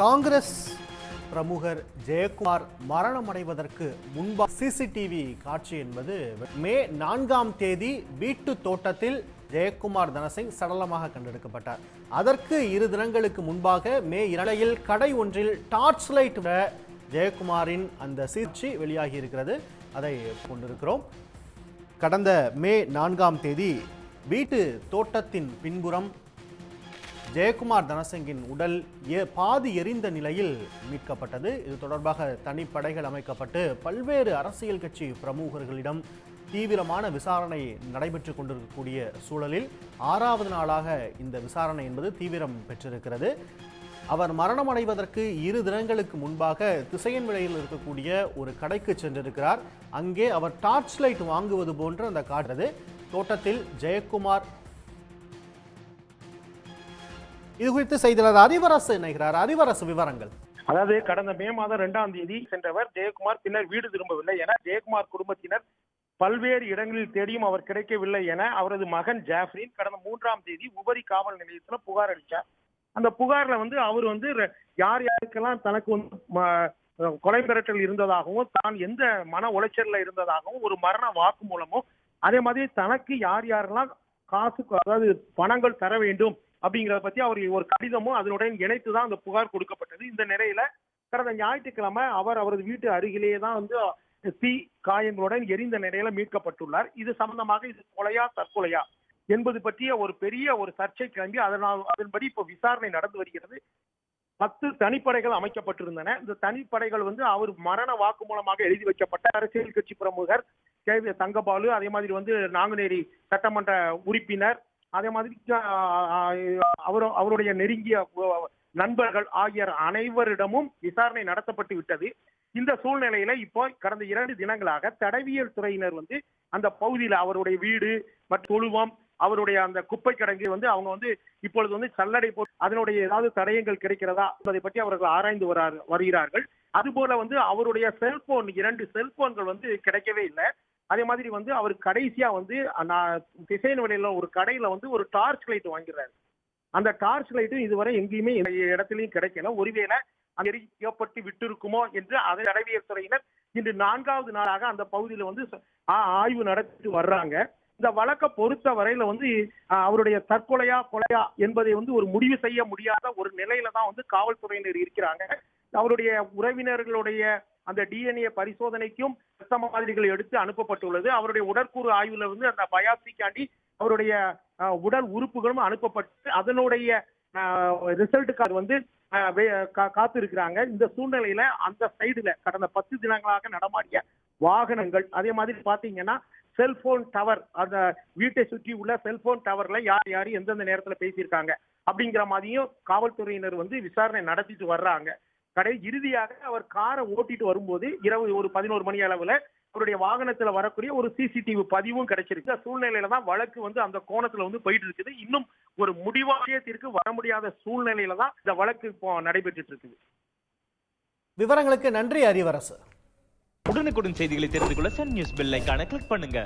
காங்கிரஸ் பிரமுகர் ஜெயக்குமார் மரணமடைவதற்கு முன்பா சிசிடிவி காட்சி என்பது மே நான்காம் தேதி வீட்டு தோட்டத்தில் ஜெயக்குமார் தனசிங் சடலமாக கண்டெடுக்கப்பட்டார். அதற்கு இரு தினங்களுக்கு முன்பாக மே இரளையில் கடை ஒன்றில் டார்ச் லைட் ஜெயக்குமாரின் அந்த சீர்ச்சி வெளியாகி இருக்கிறது அதை கொண்டிருக்கிறோம். கடந்த மே நான்காம் தேதி வீட்டு தோட்டத்தின் பின்புறம் ஜெயக்குமார் தனசிங்கின் உடல் பாதி எரிந்த நிலையில் மீட்கப்பட்டது. இது தொடர்பாக தனிப்படைகள் அமைக்கப்பட்டு பல்வேறு அரசியல் கட்சி பிரமுகர்களிடம் தீவிரமான விசாரணை நடைபெற்று கொண்டிருக்கக்கூடிய சூழலில் ஆறாவது நாளாக இந்த விசாரணை என்பது தீவிரம் பெற்றிருக்கிறது. அவர் மரணமடைவதற்கு இரு தினங்களுக்கு முன்பாக திசையன் விலையில் இருக்கக்கூடிய ஒரு கடைக்கு சென்றிருக்கிறார். அங்கே அவர் டார்ச் லைட் வாங்குவது போன்று அந்த காட்டுறது தோட்டத்தில் ஜெயக்குமார் இது குறித்து செய்தியாளர் அறிவரசு இணைகிறார். அறிவரசு விவரங்கள். அதாவது கடந்த மே மாதம் இரண்டாம் தேதி சென்றவர் ஜெயக்குமார். பின்னர் வீடு திரும்பவில்லை என ஜெயக்குமார் குடும்பத்தினர் பல்வேறு இடங்களில் தேடியும் அவர் கிடைக்கவில்லை என அவரது மகன் ஜாஃப்ரின் கடந்த மூன்றாம் தேதி உபரி காவல் நிலையத்துல புகார் அளித்தார் அந்த புகார்ல வந்து அவர் வந்து யார் யாருக்கெல்லாம் தனக்கு வந்து ம- கொலை மிரட்டல் இருந்ததாகவும் தான் எந்த மன உளைச்சல்ல இருந்ததாகவும் ஒரு மரண வாக்கு மூலமும் அதே மாதிரி தனக்கு யார் யாரெல்லாம் காசு அதாவது பணங்கள் தர வேண்டும் அப்படிங்கறத பத்தி அவர் ஒரு கடிதமும் அதனுடன் இணைத்து தான் அந்த புகார் கொடுக்கப்பட்டது. இந்த நிலையில கடந்த ஞாயிற்றுக்கிழமை அவர் அவரது வீட்டு அருகிலேயே தான் வந்து தீ காயங்களுடன் எரிந்த நிலையில மீட்கப்பட்டுள்ளார். இது சம்பந்தமாக இது கொலையா தற்கொலையா என்பது பற்றிய ஒரு பெரிய ஒரு சர்ச்சை கிளம்பி அதனால் அதன்படி இப்போ விசாரணை நடந்து வருகிறது. பத்து தனிப்படைகள் அமைக்கப்பட்டிருந்தன. இந்த தனிப்படைகள் வந்து அவர் மரண வாக்கு மூலமாக எழுதி வைக்கப்பட்ட அரசியல் கட்சி பிரமுகர் கே. தங்கபாலு அதே மாதிரி வந்து நாங்குநேரி சட்டமன்ற உறுப்பினர் அதே மாதிரி அவர் அவருடைய நெருங்கிய நண்பர்கள் ஆகிய அனைவரிடமும் விசாரணை நடத்தப்பட்டு விட்டது. இந்த சூழ்நிலையில இப்போ கடந்த இரண்டு தினங்களாக தடவியல் துறையினர் வந்து அந்த பகுதியில் அவருடைய வீடு மற்றும் தொழுவம் அவருடைய அந்த குப்பை கிடங்கு வந்து அவங்க வந்து இப்பொழுது வந்து சல்லடை போட்டு அதனுடைய ஏதாவது தடயங்கள் கிடைக்கிறதா என்பதை பற்றி அவர்கள் ஆராய்ந்து வருகிறார்கள். அதுபோல வந்து அவருடைய செல்போன் இரண்டு செல்போன்கள் வந்து கிடைக்கவே இல்லை. அதே மாதிரி வந்து அவர் கடைசியா வந்து நான் திசையன் வழியில ஒரு கடையில வந்து ஒரு டார்ச் லைட் வாங்கிடுறாரு. அந்த டார்ச் லைட்டும் இதுவரை எங்கேயுமே எந்த இடத்துலயும் கிடைக்கல. ஒருவேளை அங்க எரிக்கப்பட்டு விட்டிருக்குமோ என்று அதை தடவியல் துறையினர் இன்று நான்காவது நாளாக அந்த பகுதியில வந்து ஆய்வு நடத்திட்டு வர்றாங்க. இந்த வழக்கை பொறுத்த வரையில வந்து அவருடைய தற்கொலையா கொலையா என்பதை வந்து ஒரு முடிவு செய்ய முடியாத ஒரு நிலையில தான் வந்து காவல்துறையினர் இருக்கிறாங்க. அவருடைய உறவினர்களுடைய அந்த டிஎன்ஏ பரிசோதனைக்கும் ரத்த மாதிரிகள் எடுத்து அனுப்பப்பட்டுள்ளது. அவருடைய உடற்கூறு ஆய்வுல வந்து அந்த பயாப்சிக்காண்டி அவருடைய உடல் உறுப்புகளும் அனுப்பப்பட்டு அதனுடைய ரிசல்ட்டுக்காக வந்து காத்து இருக்கிறாங்க காத்திருக்கிறாங்க. இந்த சூழ்நிலையில அந்த சைடுல கடந்த பத்து தினங்களாக நடமாடிய வாகனங்கள் அதே மாதிரி பாத்தீங்கன்னா செல்போன் டவர் அந்த வீட்டை சுற்றி உள்ள செல்போன் டவர்ல யார் யார் எந்தெந்த நேரத்துல பேசியிருக்காங்க அப்படிங்கிற மாதிரியும் காவல்துறையினர் வந்து விசாரணை நடத்திட்டு வர்றாங்க. கடை இறுதியாக அவர் காரை ஓட்டிட்டு வரும்போது இரவு ஒரு பதினோரு மணி அளவுல அவருடைய வாகனத்துல வரக்கூடிய ஒரு சிசிடிவி பதிவும் கிடைச்சிருக்கு. சூழ்நிலையில தான் வழக்கு வந்து அந்த கோணத்துல வந்து போயிட்டு இருக்குது. இன்னும் ஒரு முடிவாயத்திற்கு வர முடியாத சூழ்நிலையில தான் இந்த வழக்கு இப்போ நடைபெற்றுட்டு இருக்குது. விவரங்களுக்கு நன்றி அறிவரசு. உடனுக்குடன் செய்திகளை தெரிந்து கொள்ள சன் நியூஸ் பெல் ஐகானை கிளிக் பண்ணுங்க.